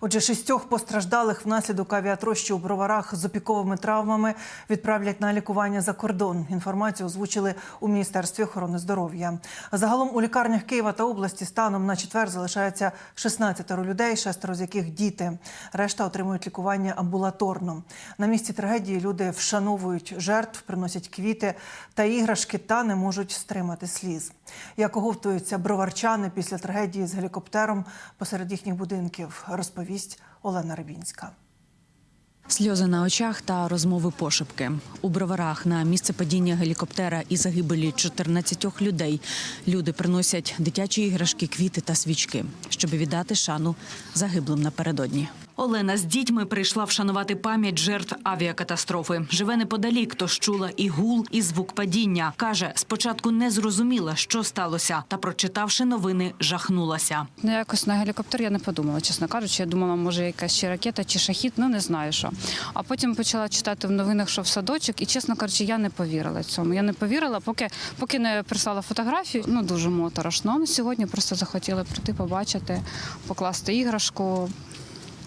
Отже, шістьох постраждалих внаслідок авіатрощі у броварах з опіковими травмами відправлять на лікування за кордон. Інформацію озвучили у міністерстві охорони здоров'я. Загалом у лікарнях Києва та області станом на четвер залишається 16 людей, шестеро з яких діти. Решта отримують лікування амбулаторно. На місці трагедії люди вшановують жертв, приносять квіти та іграшки та не можуть стримати сліз. Як оговтуються броварчани після трагедії з гелікоптером посеред їхніх будинків, розповість Олена Рибінська. Сльози на очах та розмови пошепки. У броварах на місце падіння гелікоптера і загибелі 14 людей люди приносять дитячі іграшки, квіти та свічки, щоб віддати шану загиблим напередодні. Олена з дітьми прийшла вшанувати пам'ять жертв авіакатастрофи. Живе неподалік, тож чула і гул, і звук падіння. Каже, спочатку не зрозуміла, що сталося, та прочитавши новини, жахнулася. Ну, якось на гелікоптер я не подумала, чесно кажучи. Я думала, може, якась ще ракета чи шахід, ну не знаю що. А потім почала читати в новинах, що в садочок, і чесно кажучи, я не повірила цьому. Я не повірила, поки, поки не прислала фотографію. Ну дуже моторошно. Сьогодні просто захотіли прийти, побачити, покласти іграшку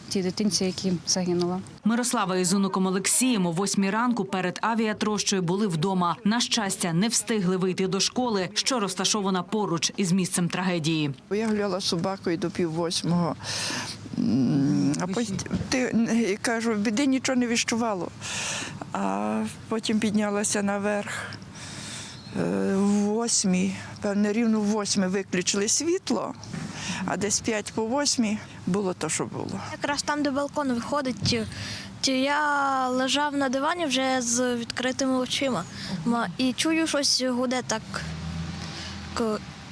тій дитинці, які загинула. Мирослава із онуком Олексієм о восьмій ранку перед авіатрощою були вдома. На щастя, не встигли вийти до школи, що розташована поруч із місцем трагедії. Я гуляла з собакою до пів восьмого. А потім ти кажу, біди нічого не відчувало. А потім піднялася наверх. Е, В восьмій, певне, рівно в восьмій виключили світло, а десь п'ять по восьмій було то, що було. Якраз там, де балкон виходить, я лежав на дивані вже з відкритими очима. І чую щось гуде так.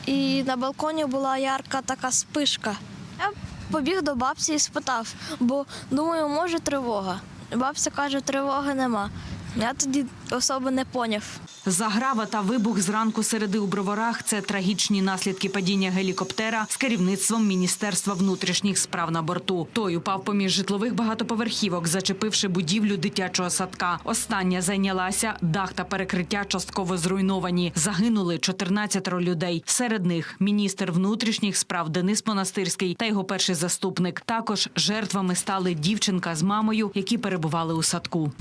І на балконі була ярка така спишка. Я побіг до бабці і спитав, бо думаю, може тривога. Бабця каже, тривоги нема. Я тоді особо не поняв. Заграва та вибух зранку середи у броварах це трагічні наслідки падіння гелікоптера з керівництвом Міністерства внутрішніх справ на борту. Той упав поміж житлових багатоповерхівок, зачепивши будівлю дитячого садка. Остання зайнялася, дах та перекриття частково зруйновані. Загинули 14 людей. Серед них міністр внутрішніх справ Денис Монастирський та його перший заступник. Також жертвами стали дівчинка з мамою, які перебували у садку.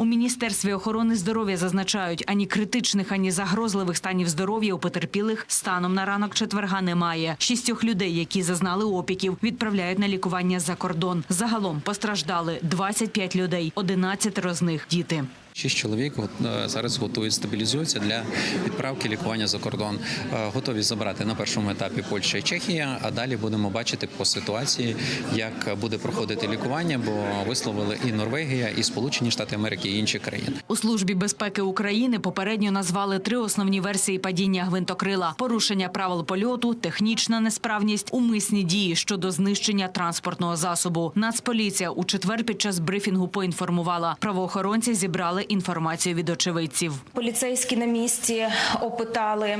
У міністерстві охорони здоров'я зазначають, ані критичних, ані загрозливих станів здоров'я у потерпілих станом на ранок четверга немає. Шістьох людей, які зазнали опіків, відправляють на лікування за кордон. Загалом постраждали 25 людей, 11 з них діти. Шість чоловік е, зараз готують стабілізуються для відправки лікування за кордон. Е, Готові забрати на першому етапі Польща і Чехія, а далі будемо бачити по ситуації, як буде проходити лікування, бо висловили і Норвегія, і Сполучені Штати Америки, і інші країни. У службі безпеки України попередньо назвали три основні версії падіння гвинтокрила: порушення правил польоту, технічна несправність, умисні дії щодо знищення транспортного засобу. Нацполіція у четвер під час брифінгу поінформувала, правоохоронці зібрали інформацію від очевидців. Поліцейські на місці опитали,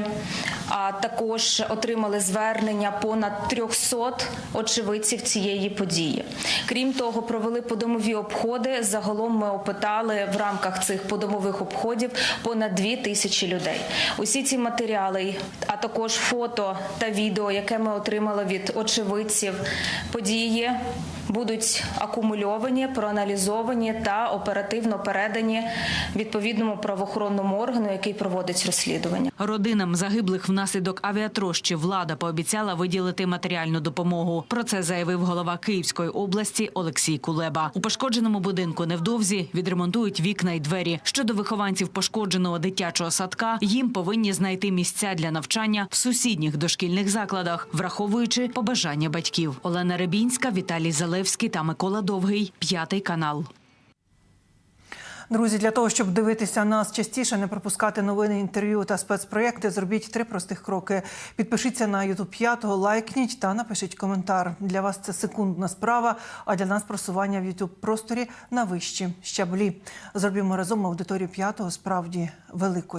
а також отримали звернення понад 300 очевидців цієї події. Крім того, провели подомові обходи. Загалом ми опитали в рамках цих подомових обходів понад 2 тисячі людей. Усі ці матеріали, а також фото та відео, яке ми отримали від очевидців події, будуть акумульовані, проаналізовані та оперативно передані відповідному правоохоронному органу, який проводить розслідування. Родинам загиблих внаслідок авіатрощі влада пообіцяла виділити матеріальну допомогу. Про це заявив голова Київської області Олексій Кулеба. У пошкодженому будинку невдовзі відремонтують вікна й двері. Щодо вихованців пошкодженого дитячого садка, їм повинні знайти місця для навчання в сусідніх дошкільних закладах, враховуючи побажання батьків. Олена Рибінська, Віталій Залевський та Микола Довгий. П'ятий канал. Друзі, для того, щоб дивитися нас частіше, не пропускати новини, інтерв'ю та спецпроєкти, зробіть три простих кроки. Підпишіться на YouTube 5, лайкніть та напишіть коментар. Для вас це секундна справа, а для нас просування в YouTube просторі на вищі щаблі. Зробімо разом аудиторію п'ятого справді великою.